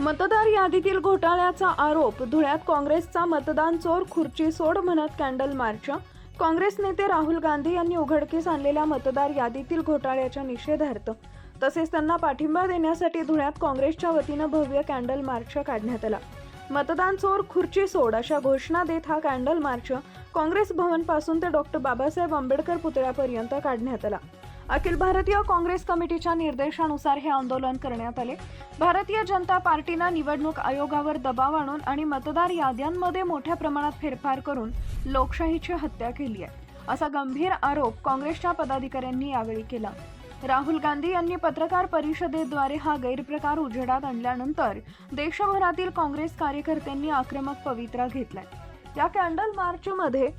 मतदार यादीतील घोटाळ्याचा आरोप धुळ्यात काँग्रेसचा मतदान चोर खुर्ची सोड म्हणत कॅन्डल मार्च. काँग्रेस नेते राहुल गांधी यांनी उघडकीस आणलेल्या मतदार यादीतील घोटाळ्याच्या निषेधार्थ. तसेच त्यांना पाठिंबा देण्यासाठी धुळ्यात काँग्रेसच्या वतीनं भव्य कॅन्डल मार्च काढण्यात आला. मतदान चोर खुर्ची सोड अशा घोषणा देत हा कॅन्डल मार्च काँग्रेस भवनपासून ते डॉक्टर बाबासाहेब आंबेडकर पुतळ्यापर्यंत काढण्यात आला. अखिल भारतीय काँग्रेस कमिटीच्या निर्देशानुसार हे आंदोलन करण्यात आले. भारतीय जनता पार्टीनं निवडणूक आयोगावर दबाव आणून आणि मतदार याद्यांमध्ये मोठ्या प्रमाणात फेरफार करून लोकशाहीची हत्या केली आहे. असा गंभीर आरोप काँग्रेसच्या पदाधिकाऱ्यांनी यावेळी केला. राहुल गांधी यांनी पत्रकार परिषदेद्वारे हा गैरप्रकार उजेडात आणल्यानंतर देशभरातील काँग्रेस कार्यकर्त्यांनी आक्रमक पवित्रा घेतलाय. या कॅन्डल मार्चमध्ये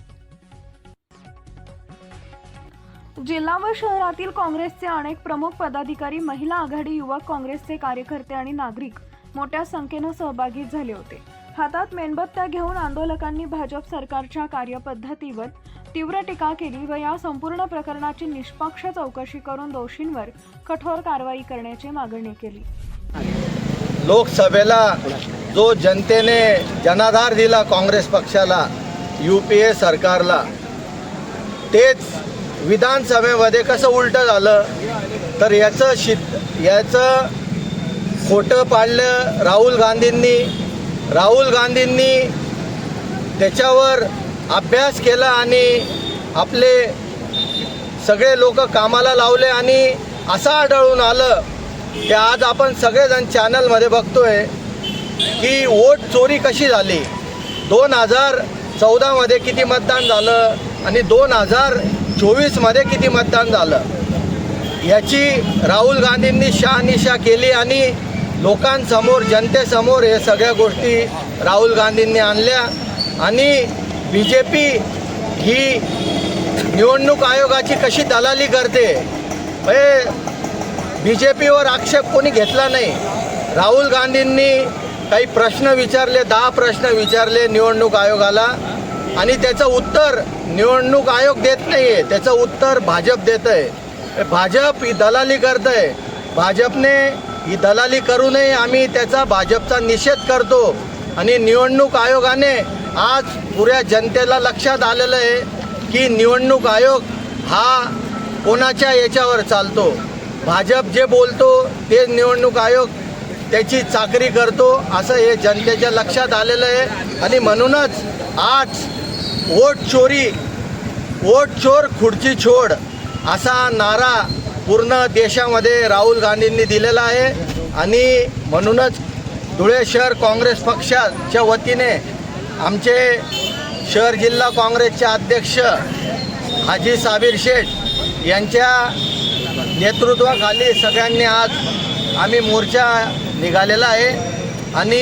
जिल्हा व शहरातील काँग्रेसचे अनेक प्रमुख पदाधिकारी महिला आघाडी युवक काँग्रेसचे कार्यकर्ते आणि नागरिक मोठ्या संख्येनं सहभागी झाले होते. हातात मेणबत्त्या घेऊन आंदोलकांनी भाजप सरकारच्या कार्यपद्धतीवर तीव्र टीका केली व या संपूर्ण प्रकरणाची निष्पक्ष चौकशी करून दोषींवर कठोर कारवाई करण्याची मागणी केली. लोकसभेला जो जनतेने जनाधार दिला काँग्रेस पक्षाला यू पी ए सरकारला तेच विधानसभेमध्ये कसं उलटं झालं तर याचं शित याचं खोटं पाडलं राहुल गांधींनी. राहुल गांधींनी त्याच्यावर अभ्यास केला आणि आपले सगळे लोक कामाला लावले आणि असं आढळून आलं की आज आपण सगळेजण चॅनलमध्ये बघतोय की वोट चोरी कशी झाली. दोन हजार चौदामध्ये किती मतदान झालं आणि दोन हजार चोवीसमध्ये किती मतदान झालं? याची राहुल गांधींनी शहानिशा केली आणि लोकांसमोर जनतेसमोर हे सगळ्या गोष्टी राहुल गांधींनी आणल्या. आणि बी जे पी ही निवडणूक आयोगाची कशी दलाली करते हे बी जे पीवर आक्षेप कोणी घेतला नाही. राहुल गांधींनी काही प्रश्न विचारले दहा प्रश्न विचारले निवडणूक आयोगाला. आणि त्याचं उत्तर निवडणूक आयोग देत नाही आहे त्याचं उत्तर भाजप देत आहे भाजप ही दलाली करत आहे भाजपने ही दलाली करू नये आम्ही त्याचा भाजपचा निषेध करतो. आणि निवडणूक आयोगाने आज पुऱ्या जनतेला लक्षात आलेलं आहे की निवडणूक आयोग हा कोणाच्या याच्यावर चालतो? भाजप जे बोलतो ते निवडणूक आयोग त्याची चाकरी करतो असं हे जनतेच्या लक्षात आलेलं आहे. आणि म्हणूनच आज वोट चोरी वोट चोर खुर्ची छोड असा नारा पूर्ण देशामध्ये राहुल गांधींनी दिलेला आहे. आणि म्हणूनच धुळे शहर काँग्रेस पक्षाच्या वतीने आमचे शहर जिल्हा काँग्रेसचे अध्यक्ष हाजी साबीर शेठ यांच्या नेतृत्वाखाली सगळ्यांनी आज आम्ही मोर्चा निघालेला आहे. आणि